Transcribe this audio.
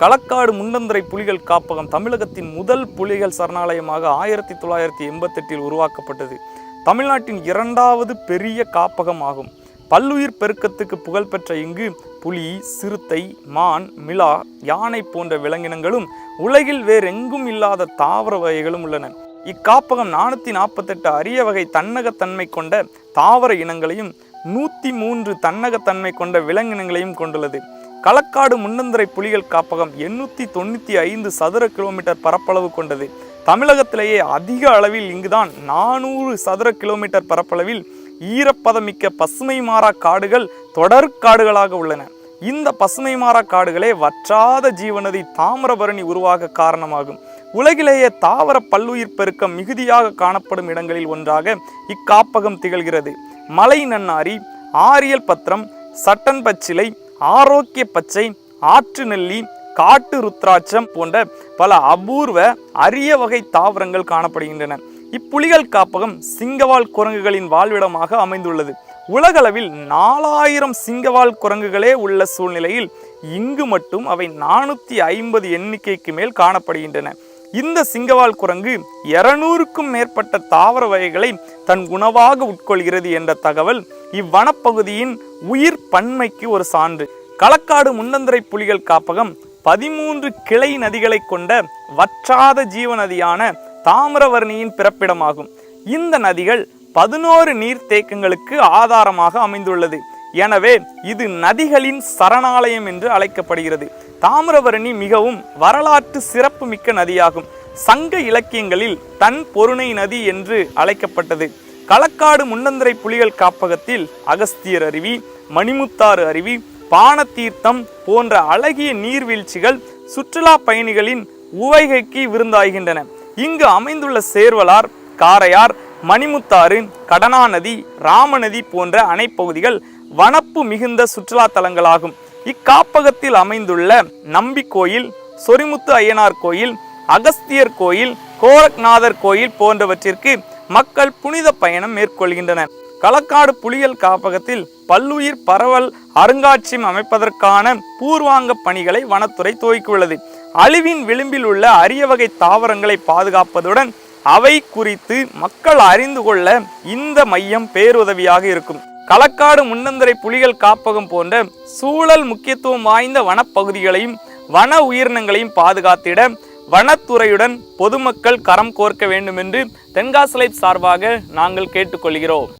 களக்காடு முண்டந்துறை புலிகள் காப்பகம் தமிழகத்தின் முதல் புலிகள் சரணாலயமாக ஆயிரத்தி தொள்ளாயிரத்தி எண்பத்தெட்டில் உருவாக்கப்பட்டது. தமிழ்நாட்டின் இரண்டாவது பெரிய காப்பகம் ஆகும். பல்லுயிர் பெருக்கத்துக்கு புகழ்பெற்ற இங்கு புலி சிறுத்தை மான் மிலா யானை போன்ற விலங்கினங்களும் உலகில் வேறெங்கும் இல்லாத தாவர வகைகளும் உள்ளன. இக்காப்பகம் நானூற்றி நாற்பத்தெட்டு அரிய வகை தன்னகத்தன்மை கொண்ட தாவர இனங்களையும் நூற்றி மூன்று தன்னகத்தன்மை கொண்ட விலங்கினங்களையும் கொண்டுள்ளது. களக்காடு முன்னந்தரை புலிகள் காப்பகம் எண்ணூற்றி தொண்ணூற்றி ஐந்து சதுர கிலோமீட்டர் பரப்பளவு கொண்டது. தமிழகத்திலேயே அதிக அளவில் இங்குதான் நானூறு சதுர கிலோமீட்டர் பரப்பளவில் ஈரப்பதமிக்க பசுமை மாறா காடுகள் தொடர் காடுகளாக உள்ளன. இந்த பசுமை மாறா காடுகளே வற்றாத ஜீவநதி தாமிரபரணி உருவாக காரணமாகும். உலகிலேயே தாவர பல்லுயிர் பெருக்கம் மிகுதியாக காணப்படும் இடங்களில் ஒன்றாக இக்காப்பகம் திகழ்கிறது. மலை நன்னாரி ஆரியல் பத்திரம் சட்டன் பச்சிலை ஆரோக்கிய பச்சை ஆற்று நெல்லி காட்டு ருத்ராட்சம் போன்ற பல அபூர்வ அரிய வகை தாவரங்கள் காணப்படுகின்றன. இப்புலிகள் காப்பகம் சிங்கவால் குரங்குகளின் வாழ்விடமாக அமைந்துள்ளது. உலகளவில் நாலாயிரம் சிங்கவால் குரங்குகளே உள்ள சூழ்நிலையில் இங்கு மட்டும் அவை நானூற்றி ஐம்பது எண்ணிக்கைக்கு மேல் காணப்படுகின்றன. இந்த சிங்கவால் குரங்கு இருநூறுக்கும் மேற்பட்ட தாவர வகைகளை தன் உணவாக உட்கொள்கிறது என்ற தகவல் இவ்வனப்பகுதியின் உயிர் பன்மைக்கு ஒரு சான்று. களக்காடு முன்னந்தரை புலிகள் காப்பகம் பதிமூன்று கிளை நதிகளை கொண்ட வற்றாத ஜீவ நதியான தாமிரவர்ணியின் பிறப்பிடமாகும். இந்த நதிகள் பதினோரு நீர்த்தேக்கங்களுக்கு ஆதாரமாக அமைந்துள்ளது. எனவே இது நதிகளின் சரணாலயம் என்று அழைக்கப்படுகிறது. தாமிரவரணி மிகவும் வரலாற்று சிறப்பு மிக்க நதியாகும். சங்க இலக்கியங்களில் தன் பொருணை நதி என்று அழைக்கப்பட்டது. களக்காடு முன்னந்தரை புலிகள் காப்பகத்தில் அகஸ்தியர் அருவி மணிமுத்தாறு அருவி பானத்தீர்த்தம் போன்ற அழகிய நீர்வீழ்ச்சிகள் சுற்றுலா பயணிகளின் உவைகைக்கு விருந்தாகின்றன. இங்கு அமைந்துள்ள சேர்வலார் காரையார் மணிமுத்தாறு கடனாநதி ராமநதி போன்ற அணைப்பகுதிகள் வனப்பு மிகுந்த சுற்றுலா தலங்களாகும். இக்காப்பகத்தில் அமைந்துள்ள நம்பி கோயில் சொரிமுத்து ஐயனார் கோயில் அகஸ்தியர் கோயில் கோரக்நாதர் கோயில் போன்றவற்றிற்கு மக்கள் புனித பயணம் மேற்கொள்கின்றனர். களக்காடு புலிகள் காப்பகத்தில் பல்லுயிர் பரவல் அருங்காட்சியம் அமைப்பதற்கான பூர்வாங்க பணிகளை வனத்துறை துவக்கியுள்ளது. அழிவின் விளிம்பில் உள்ள அரிய வகை தாவரங்களை பாதுகாப்பதுடன் அவை குறித்து மக்கள் அறிந்து கொள்ள இந்த மையம் பேருதவியாக இருக்கும். களக்காடு முன்னந்தரை புலிகள் காப்பகம் போன்ற சூழல் முக்கியத்துவம் வாய்ந்த வனப்பகுதிகளையும் வன உயிரினங்களையும் பாதுகாத்திட வனத்துறையுடன் பொதுமக்கள் கரம் கோர்க்க வேண்டும் என்று தென்காசி சார்பாக நாங்கள் கேட்டுக்கொள்கிறோம்.